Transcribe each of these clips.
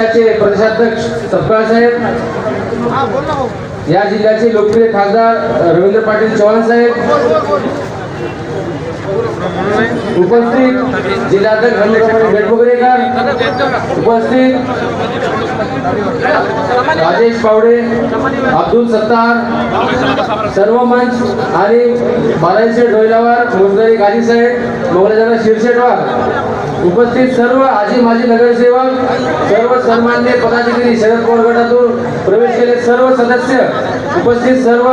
जिल्ह्याचे प्रदेशाध्यक्ष सपकाळ साहेब या जिल्ह्याचे लोकप्रिय खासदार रवींद्र पाटील चव्हाण साहेब उपस्थित जिल्हाध्यक्ष उपस्थित राजेश पावडे अब्दुल सत्तार सर्व मंच आणि बालाजी डोयलावार मोजदारी गाजी साहेब मोगलाजाना शिरशेटवार. उपस्थित सर्व आजी माजी नगरसेवक सर्व सन्मान्य पदाधिकारी शरद पवार गटातून प्रवेश केले. सर्व सदस्य उपस्थित सर्व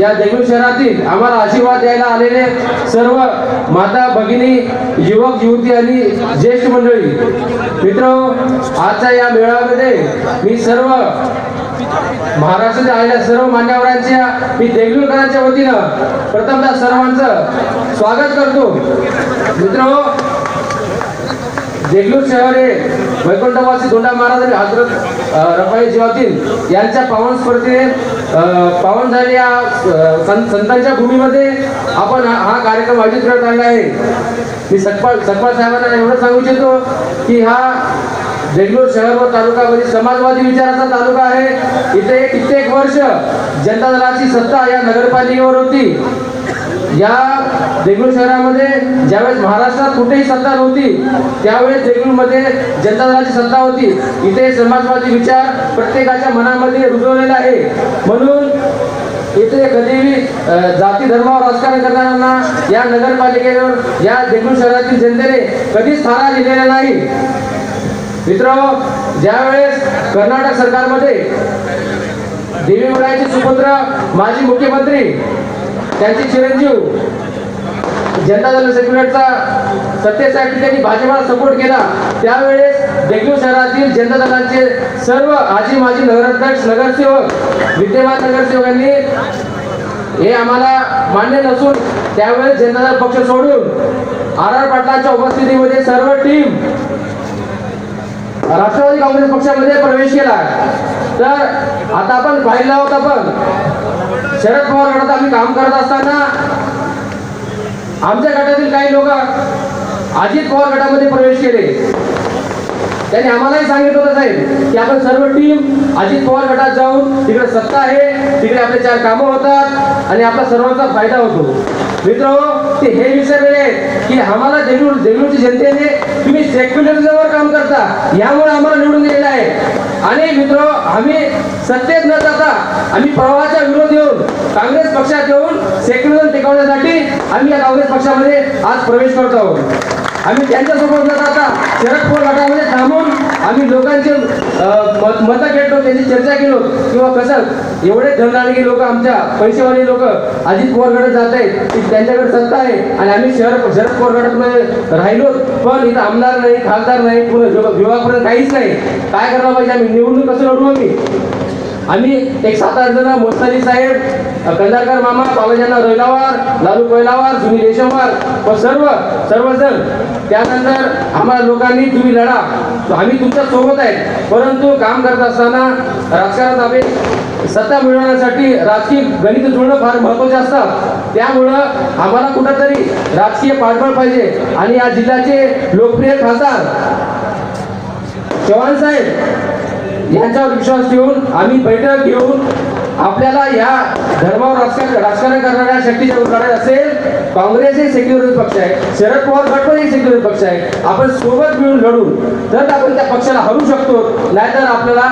या देगलूर शहरातील आम्हाला आशीर्वाद द्यायला आलेले. सर्व माता भगिनी युवक युवती आणि ज्येष्ठ मंडळी मित्र आजच्या या मेळाव्यामध्ये मी सर्व महाराष्ट्रात आलेल्या सर्व मान्यवरांच्या मी देगलूरकरांच्या वतीनं प्रथमतः सर्वांचं स्वागत करतो. मित्र देगलूर शहर हे वैकुंठवासी दोंडा महाराज आणि हजरत रफाई जीवातील यांच्या पावन स्पर्धेने पावन झालेल्या सं संतांच्या भूमीमध्ये आपण हा हा कार्यक्रम आयोजित करत आलेला आहे. मी सकपाळ सकपाळ साहेबांना एवढं सांगू इच्छितो की हा देगलूर शहर व तालुका म्हणजे समाजवादी विचाराचा तालुका आहे. इथे कित्येक वर्ष जनता दलाची सत्ता या नगरपालिकेवर होती. या देगलूर शहरामध्ये ज्यावेळेस महाराष्ट्रात कुठेही सत्ता नव्हती त्यावेळेस देगलूरमध्ये जनता दलाची सत्ता होती. इथे समाजवादी विचार प्रत्येकाच्या मनामध्ये रुजवलेला आहे. म्हणून इथे कधीही जाती धर्मावर राजकारण करणाऱ्यांना या नगरपालिकेवर या देगलूर शहरातील जनतेने कधीच थारा दिलेला नाही. मित्र ज्यावेळेस कर्नाटक सरकारमध्ये देवी सुपुत्र माजी मुख्यमंत्री त्यांचे चिरंजीव जनता दल सेक्युलरचा सत्तेसाठी त्यांनी भाजपाला सपोर्ट केला. त्यावेळेस देगलूर शहरातील जनता दलाचे सर्व आजी माजी नगराध्यक्ष नगरसेवक विद्यमान नगरसेवकांनी हे आम्हाला मान्य नसून त्यावेळेस जनता दल पक्ष सोडून आर आर पाटलांच्या उपस्थितीमध्ये सर्व टीम राष्ट्रवादी काँग्रेस पक्षामध्ये प्रवेश केला. तर आता आपण पाहिला आहोत आपण. शरद पवार गटात आम्ही काम करत असताना आमच्या गटातील काही लोक अजित पवार गटामध्ये प्रवेश केले. त्यांनी आम्हालाही सांगितलं होतं साहेब की आपण सर्व टीम अजित पवार गटात जाऊन तिकडे सत्ता आहे तिकडे आपले चार कामं होतात आणि आपला सर्वांचा फायदा होतो. मित्र ते हे विषय की आम्हाला देगलूर देगलूरची जनतेने तुम्ही सेक्युलरिझमवर काम करता यामुळे आम्हाला निवडून दिलेलं आहे. आणि मित्र आम्ही सत्तेत न जाता आम्ही प्रवाहाच्या विरोध येऊन काँग्रेस पक्षात येऊन सेक्युलरिझम टिकवण्यासाठी आम्ही या काँग्रेस पक्षामध्ये आज प्रवेश करत आहोत. आम्ही त्यांच्यासोबत न जाता शरद पवार गटामध्ये थांबून आम्ही लोकांचे मत मतं घेतलो त्यांची चर्चा केलो किंवा कसं एवढे धनदानगी लोक आमच्या पैसेवाले लोक अजित पवार जात आहेत की त्यांच्याकडे सत्ता आहे आणि आम्ही शहर शरद पवार राहिलो पण इथं आमदार नाही खासदार नाही पुढे विभागपर्यंत काहीच नाही. काय करायला पाहिजे आम्ही निवडणूक कसं लढू आम्ही? आम्ही एक सात आठ जण मोस्तारी साहेब कंदारकर मामा पावजांना रैलावार लालू कोयलावार सुनील रेशमवार व सर्व सर्वजण. त्यानंतर आम्हाला लोकांनी तुम्ही लढा. आम्ही तुमच्यासोबत आहे. परंतु काम करत असताना राजकारणात आम्ही सत्ता मिळवण्यासाठी राजकीय गणित जुळणं फार महत्त्वाचे असतात. त्यामुळं आम्हाला कुठंतरी राजकीय पाठबळ पाहिजे. आणि या जिल्ह्याचे लोकप्रिय खासदार चव्हाण साहेब यांच्यावर विश्वास ठेवून आम्ही बैठक घेऊन आपल्याला या धर्मावर राजकारण राजकारण करणाऱ्या शक्ती लढाई असेल काँग्रेस हे सेक्युलर पक्ष आहे शरद पवार गट हे एक पक्ष आहे. आपण सोबत मिळून लढून तर आपण त्या पक्षाला हरू शकतो नाहीतर आपल्याला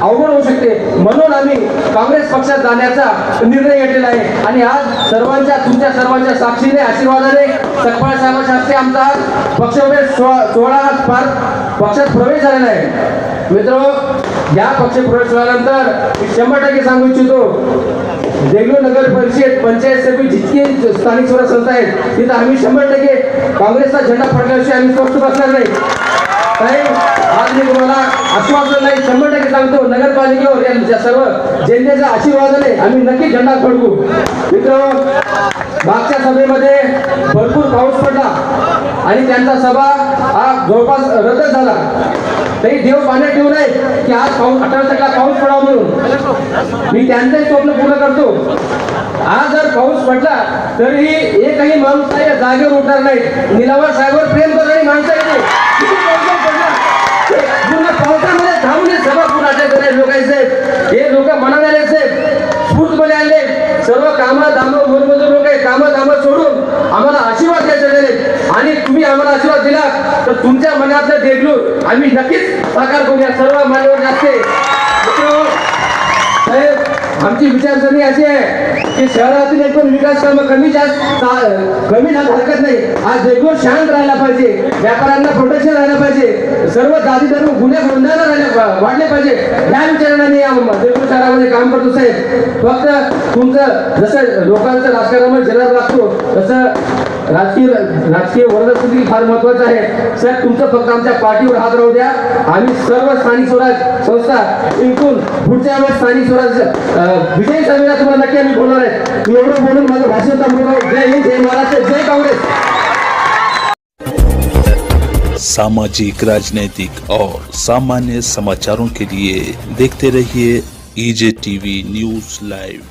अवघड होऊ शकते. म्हणून आम्ही काँग्रेस पक्षात जाण्याचा निर्णय घेतलेला आहे. आणि आज सर्वांच्या तुमच्या सर्वांच्या साक्षीने आशीर्वादाने सकपाळ साहेब शास्त्री आमचा पक्ष पक्षप्रवेश सोळा सोळा पार पक्षात प्रवेश झालेला आहे. मित्र या पक्ष प्रवेश झाल्यानंतर मी शंभर टक्के सांगू इच्छितो देगलूर नगर परिषद पंचायत समिती जितकी स्थानिक स्वराज संस्था आहेत तिथं आम्ही शंभर टक्के काँग्रेसचा झेंडा फडकल्याशिवाय आम्ही स्वस्थ बसणार नाही. साहेब आज मी तुम्हाला आश्वासन नाही शंभर टक्के सांगतो नगरपालिकेवर या सर्व जनतेच्या आशीर्वादाने आम्ही नक्की झेंडा फडकू. मित्र मागच्या सभेमध्ये भरपूर पाऊस पडला आणि त्यांचा सभा हा जवळपास रद्द झाला. तरी देव पाण्यात ठेवू नये की आज पाऊस अठरा टक्का पाऊस पडावा म्हणून. मी त्यांचंही स्वप्न पूर्ण करतो. आज जर पाऊस पडला तरीही एकही माणूस या जागेवर उठणार नाही. निलावर साहेबवर प्रेम करणारी माणसं येते हे लोक मनाने आले साहेब. स्फूर्तपणे आले सर्व कामा दामं मोलमजूर लोक आहे कामं दामं सोडून आम्हाला आशीर्वाद द्यायचे झाले आणि तुम्ही आम्हाला आशीर्वाद दिला तर तुमच्या मनातलं देगलूर आम्ही नक्कीच साकार करूया सर्व मान्यवर असते साहेब आमची विचारसरणी अशी आहे की शहरातील एकूण विकास काम कमी जास्त कमी झालं हरकत नाही. आज एकूण शांत राहायला पाहिजे. व्यापाऱ्यांना प्रोटेक्शन राहायला पाहिजे. सर्व जाती धर्म गुन्हे गोंधळ राहिले वाढले पाहिजे. या विचाराने काम करतो साहेब. फक्त तुमचं जसं लोकांचं राजकारणामध्ये जन्म लागतो तसं राजकीय राजकीय वर्णस्थिती फार महत्वाचं आहे. सर तुमचं फक्त आमच्या पाठीवर हात राहू द्या. आम्ही सर्व स्थानिक स्वराज संस्था जिंकून पुढच्या वेळेस स्थानिक स्वराज अं, विजयी सभेला तुम्हाला नक्की आम्ही बोलणार आहे. मी एवढं बोलून माझं भाषण थांबवतो जय हिंद जय महाराष्ट्र जय काँग्रेस. सामाजिक राजनीतिक और सामान्य समाचारों के लिए देखते रहिए EJTV News Live.